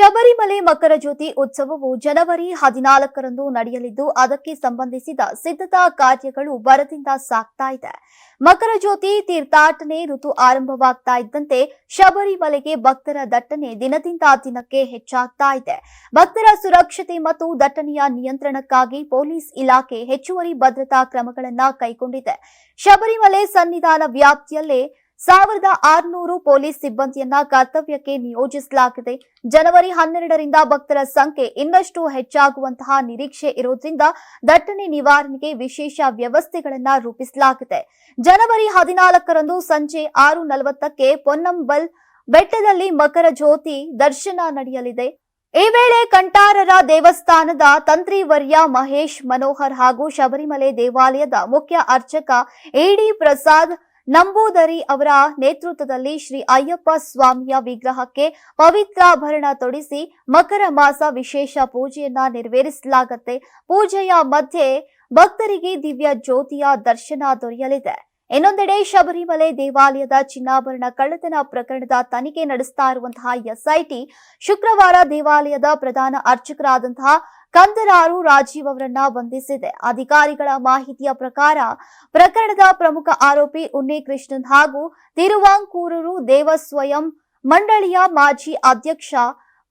ಶಬರಿಮಲೆ ಮಕರ ಜ್ಯೋತಿ ಉತ್ಸವವು ಜನವರಿ ಹದಿನಾಲ್ಕರಂದು ನಡೆಯಲಿದ್ದು, ಅದಕ್ಕೆ ಸಂಬಂಧಿಸಿದ ಸಿದ್ಧತಾ ಕಾರ್ಯಗಳು ಬರದಿಂದ ಸಾಗ್ತಾ ಇದೆ. ಮಕರ ಜ್ಯೋತಿ ತೀರ್ಥಾಟನೆ ಋತು ಆರಂಭವಾಗ್ತಾ ಇದ್ದಂತೆ ಶಬರಿಮಲೆಗೆ ಭಕ್ತರ ದಟ್ಟಣೆ ದಿನದಿಂದ ದಿನಕ್ಕೆ ಹೆಚ್ಚಾಗ್ತಾ ಇದೆ. ಭಕ್ತರ ಸುರಕ್ಷತೆ ಮತ್ತು ದಟ್ಟಣೆಯ ನಿಯಂತ್ರಣಕ್ಕಾಗಿ ಪೊಲೀಸ್ ಇಲಾಖೆ ಹೆಚ್ಚುವರಿ ಭದ್ರತಾ ಕ್ರಮಗಳನ್ನು ಕೈಗೊಂಡಿದೆ. ಶಬರಿಮಲೆ ಸನ್ನಿಧಾನ ವ್ಯಾಪ್ತಿಯಲ್ಲೇ ಸಾವಿರದ ಆರುನೂರು ಪೊಲೀಸ್ ಸಿಬ್ಬಂದಿಯನ್ನ ಕರ್ತವ್ಯಕ್ಕೆ ನಿಯೋಜಿಸಲಾಗಿದೆ. ಜನವರಿ ಹನ್ನೆರಡರಿಂದ ಭಕ್ತರ ಸಂಖ್ಯೆ ಇನ್ನಷ್ಟು ಹೆಚ್ಚಾಗುವಂತಹ ನಿರೀಕ್ಷೆ ಇರುವುದರಿಂದ ದಟ್ಟಣೆ ನಿವಾರಣೆಗೆ ವಿಶೇಷ ವ್ಯವಸ್ಥೆಗಳನ್ನ ರೂಪಿಸಲಾಗಿದೆ. ಜನವರಿ ಹದಿನಾಲ್ಕರಂದು ಸಂಜೆ ಆರು ನಲವತ್ತಕ್ಕೆ ಪೊನ್ನಂಬಲ್ ಬೆಟ್ಟದಲ್ಲಿ ಮಕರ ಜ್ಯೋತಿ ದರ್ಶನ ನಡೆಯಲಿದೆ. ಈ ವೇಳೆ ಕಂಟಾರರ ದೇವಸ್ಥಾನದ ತಂತ್ರಿವರ್ಯ ಮಹೇಶ್ ಮನೋಹರ್ ಹಾಗೂ ಶಬರಿಮಲೆ ದೇವಾಲಯದ ಮುಖ್ಯ ಅರ್ಚಕ ಎಡಿ ಪ್ರಸಾದ್ ನಂಬೂದರಿ ಅವರ ನೇತೃತ್ವದಲ್ಲಿ ಶ್ರೀ ಅಯ್ಯಪ್ಪ ಸ್ವಾಮಿಯ ವಿಗ್ರಹಕ್ಕೆ ಪವಿತ್ರಾಭರಣ ತೊಡಿಸಿ ಮಕರ ಮಾಸ ವಿಶೇಷ ಪೂಜೆಯನ್ನ ನೆರವೇರಿಸಲಾಗುತ್ತೆ. ಪೂಜೆಯ ಮಧ್ಯೆ ಭಕ್ತರಿಗೆ ದಿವ್ಯ ಜ್ಯೋತಿಯ ದರ್ಶನ ದೊರೆಯಲಿದೆ. ಇನ್ನೊಂದೆಡೆ ಶಬರಿಮಲೆ ದೇವಾಲಯದ ಚಿನ್ನಾಭರಣ ಕಳ್ಳತನ ಪ್ರಕರಣದ ತನಿಖೆ ನಡೆಸ್ತಾ ಇರುವಂತಹ ಎಸ್ಐಟಿ ಶುಕ್ರವಾರ ದೇವಾಲಯದ ಪ್ರಧಾನ ಅರ್ಚಕರಾದಂತಹ ಕಂದರಾರು ರಾಜೀವ್ ಅವರನ್ನ ಬಂಧಿಸಿದೆ. ಅಧಿಕಾರಿಗಳ ಮಾಹಿತಿಯ ಪ್ರಕಾರ ಪ್ರಕರಣದ ಪ್ರಮುಖ ಆರೋಪಿ ಉನ್ನಿಕೃಷ್ಣನ್ ಹಾಗೂ ತಿರುವಾಂಕೂರೂರು ದೇವಸ್ವಯಂ ಮಂಡಳಿಯ ಮಾಜಿ ಅಧ್ಯಕ್ಷ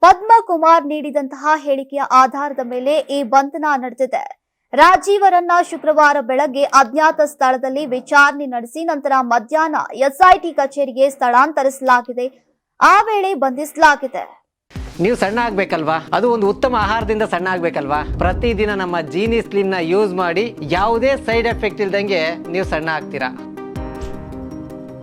ಪದ್ಮಕುಮಾರ್ ನೀಡಿದಂತಹ ಹೇಳಿಕೆಯ ಆಧಾರದ ಮೇಲೆ ಈ ಬಂಧನ ನಡೆದಿದೆ. ರಾಜೀವರನ್ನ ಶುಕ್ರವಾರ ಬೆಳಗ್ಗೆ ಅಜ್ಞಾತ ಸ್ಥಳದಲ್ಲಿ ವಿಚಾರಣೆ ನಡೆಸಿ ನಂತರ ಮಧ್ಯಾಹ್ನ ಎಸ್ಐಟಿ ಕಚೇರಿಗೆ ಸ್ಥಳಾಂತರಿಸಲಾಗಿದೆ. ಆ ವೇಳೆ ಬಂಧಿಸಲಾಗಿದೆ. ನೀವು ಸಣ್ಣ ಆಗ್ಬೇಕಲ್ವಾ? ಅದು ಒಂದು ಉತ್ತಮ ಆಹಾರದಿಂದ ಸಣ್ಣ ಆಗ್ಬೇಕಲ್ವಾ? ಪ್ರತಿದಿನ ನಮ್ಮ ಜೀನಿ ಸ್ಲಿಮ್ನ ಯೂಸ್ ಮಾಡಿ ಯಾವುದೇ ಸೈಡ್ ಎಫೆಕ್ಟ್ ಇಲ್ದಂಗೆ ನೀವು ಸಣ್ಣ ಆಗ್ತೀರಾ?